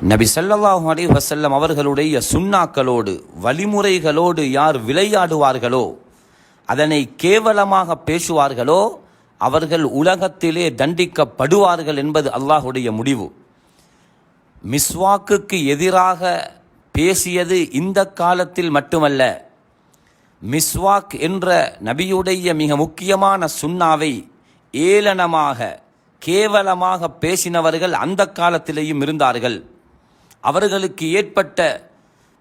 நபி ஸல்லல்லாஹு அலி வசல்லம் அவர்களுடைய சுன்னாக்களோடு வழிமுறைகளோடு யார் விளையாடுவார்களோ அதனை கேவலமாக பேசுவார்களோ அவர்கள் உலகத்திலே தண்டிக்கப்படுவார்கள் என்பது அல்லாஹுடைய முடிவு. மிஸ்வாக்குக்கு எதிராக பேசியது இந்த காலத்தில் மட்டுமல்ல மிஸ்வாக் என்ற நபியுடைய மிக முக்கியமான சுன்னாவை ஏளனமாக கேவலமாக பேசினவர்கள் அந்த காலத்திலேயும் இருந்தார்கள். அவர்களுக்கு ஏற்பட்ட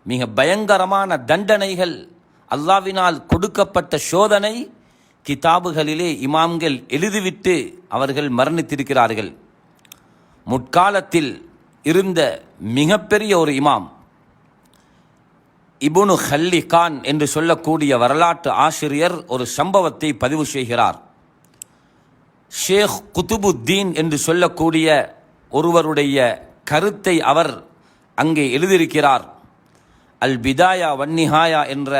மிக பயங்கரமான தண்டனைகள் அல்லாவினால் கொடுக்கப்பட்ட சோதனை கிதாபுகளிலே இமாம்கள் எழுதிவிட்டு அவர்கள் மரணித்திருக்கிறார்கள். முற்காலத்தில் இருந்த மிகப்பெரிய ஒரு இமாம் இபுனு ஹல்லி கான் என்று சொல்லக்கூடிய வரலாற்று ஆசிரியர் ஒரு சம்பவத்தை பதிவு செய்கிறார். ஷேக் குதுபுத்தீன் என்று சொல்லக்கூடிய ஒருவருடைய கருத்தை அவர் அங்கே எழுதியிருக்கிறார் அல் பிதாயா வன்னிஹாயா என்ற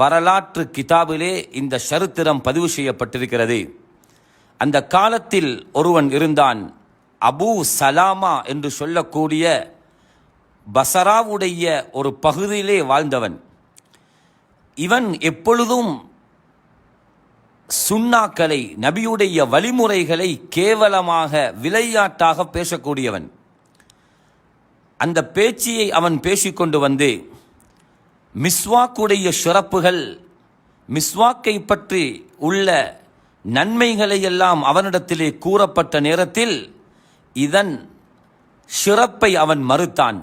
வரலாற்று கிதாபிலே இந்த சரித்திரம் பதிவு செய்யப்பட்டிருக்கிறது. அந்த காலத்தில் ஒருவன் இருந்தான் அபூ சலாமா என்று சொல்லக்கூடிய பசராவுடைய ஒரு பகுதியிலே வாழ்ந்தவன். இவன் எப்பொழுதும் சுண்ணாக்களை நபியுடைய வழிமுறைகளை கேவலமாக விளையாட்டாக பேசக்கூடியவன். அந்த பேச்சியை அவன் பேசிக்கொண்டு வந்து மிஸ்வாக்குடைய சிறப்புகள் மிஸ்வாக்கை பற்றி உள்ள நன்மைகளை எல்லாம் அவனிடத்திலே கூறப்பட்ட நேரத்தில் இதன் சிறப்பை அவன் மறுத்தான்.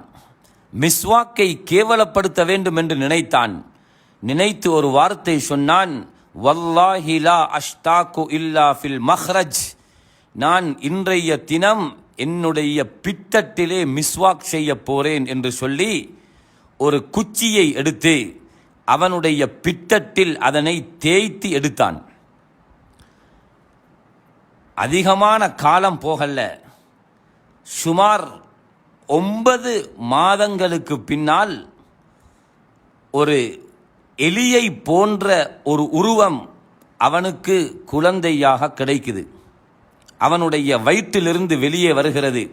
மிஸ்வாக்கை கேவலப்படுத்த வேண்டும் என்று நினைத்தான். நினைத்து ஒரு வார்த்தை சொன்னான் வல்லாஹி அஷ்தாக்கு இல்லா ஃபில் மஹ்ரஜ். நான் இன்றைய தினம் என்னுடைய பித்தட்டிலே மிஸ்வாக் செய்ய போறேன் என்று சொல்லி ஒரு குச்சியை எடுத்து அவனுடைய பித்தட்டில் அதனை தேய்த்து எடுத்தான். அதிகமான காலம் போகல. சுமார் ஒன்பது மாதங்களுக்கு பின்னால் ஒரு எலியை போன்ற ஒரு உருவம் அவனுக்கு குழந்தையாக கிடைக்குது. அவனுடைய வயிற்றிலிருந்து வெளியே வருகிறது.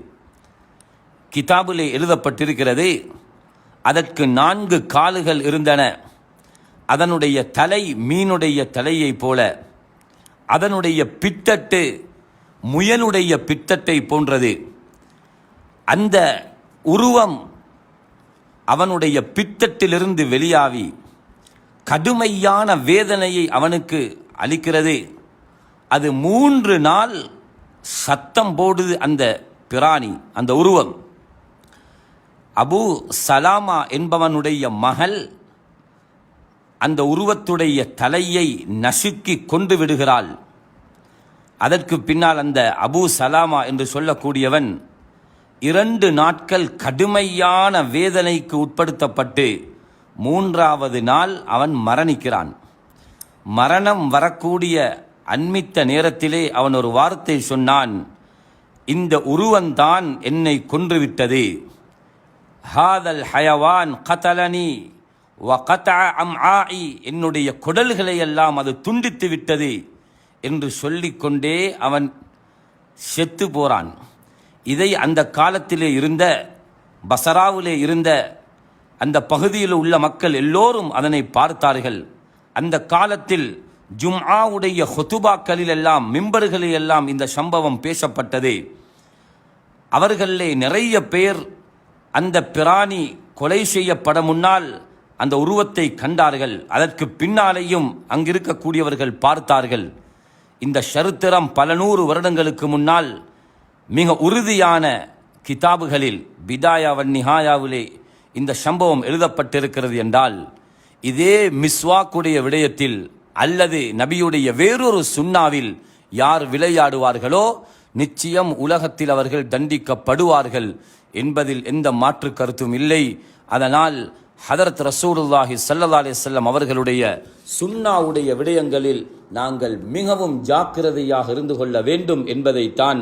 கிதாபிலே எழுதப்பட்டிருக்கிறது அதற்கு நான்கு காலுகள் இருந்தன. அதனுடைய தலை மீனுடைய தலையைப் போல அதனுடைய பித்தட்டு முயலுடைய பித்தட்டை போன்றது. அந்த உருவம் அவனுடைய பித்தட்டிலிருந்து வெளியாவி கடுமையான வேதனையை அவனுக்கு அளிக்கிறது. அது மூன்று நாள் சத்தம் போடுது அந்த பிராணி அந்த உருவம். அபு சலாமா என்பவனுடைய மகள் அந்த உருவத்துடைய தலையை நசுக்கி கொண்டு விடுகிறாள். அதற்கு பின்னால் அந்த அபு சலாமா என்று சொல்லக்கூடியவன் இரண்டு நாட்கள் கடுமையான வேதனைக்கு உட்படுத்தப்பட்டு மூன்றாவது நாள் அவன் மரணிக்கிறான். மரணம் வரக்கூடிய அண்மித்த நேரத்திலே அவன் ஒரு வார்த்தை சொன்னான் இந்த உருவந்தான் என்னை கொன்றுவிட்டது. ஹாதல் ஹயவான் கதலனி வ அம் ஆஇ என்னுடைய குடல்களை எல்லாம் அது துண்டித்து விட்டது என்று சொல்லிக்கொண்டே அவன் செத்து போறான். இதை அந்த காலத்திலே இருந்த பசராவிலே இருந்த அந்த பகுதியில் உள்ள மக்கள் எல்லோரும் அதனை பார்த்தார்கள். அந்த காலத்தில் ஜும்ஆவுடைய ஹொத்துபாக்களில் எல்லாம் மிம்பர்களில் எல்லாம் இந்த சம்பவம் பேசப்பட்டது. அவர்களிலே நிறைய பேர் அந்த பிராணி கொலை செய்யப்பட முன்னால் அந்த உருவத்தை கண்டார்கள். அதற்கு பின்னாலேயும் அங்கிருக்கக்கூடியவர்கள் பார்த்தார்கள். இந்த சரித்திரம் பல நூறு வருடங்களுக்கு முன்னால் மிக உறுதியான கிதாபுகளில் பிதாயாவன் நிஹாயாவிலே இந்த சம்பவம் எழுதப்பட்டிருக்கிறது என்றால் இதே மிஸ்வாக்குடைய விடயத்தில் அல்லது நபியுடைய வேறொரு சுண்ணாவில் யார் விளையாடுவார்களோ நிச்சயம் உலகத்தில் அவர்கள் தண்டிக்கப்படுவார்கள் என்பதில் எந்த மாற்று கருத்தும் இல்லை. அதனால் ஹதரத் ரசூலுல்லாஹி சல்லா அலைஹி அவர்களுடைய சுன்னாவுடைய விடயங்களில் நாங்கள் மிகவும் ஜாக்கிரதையாக இருந்து கொள்ள வேண்டும் என்பதைத்தான்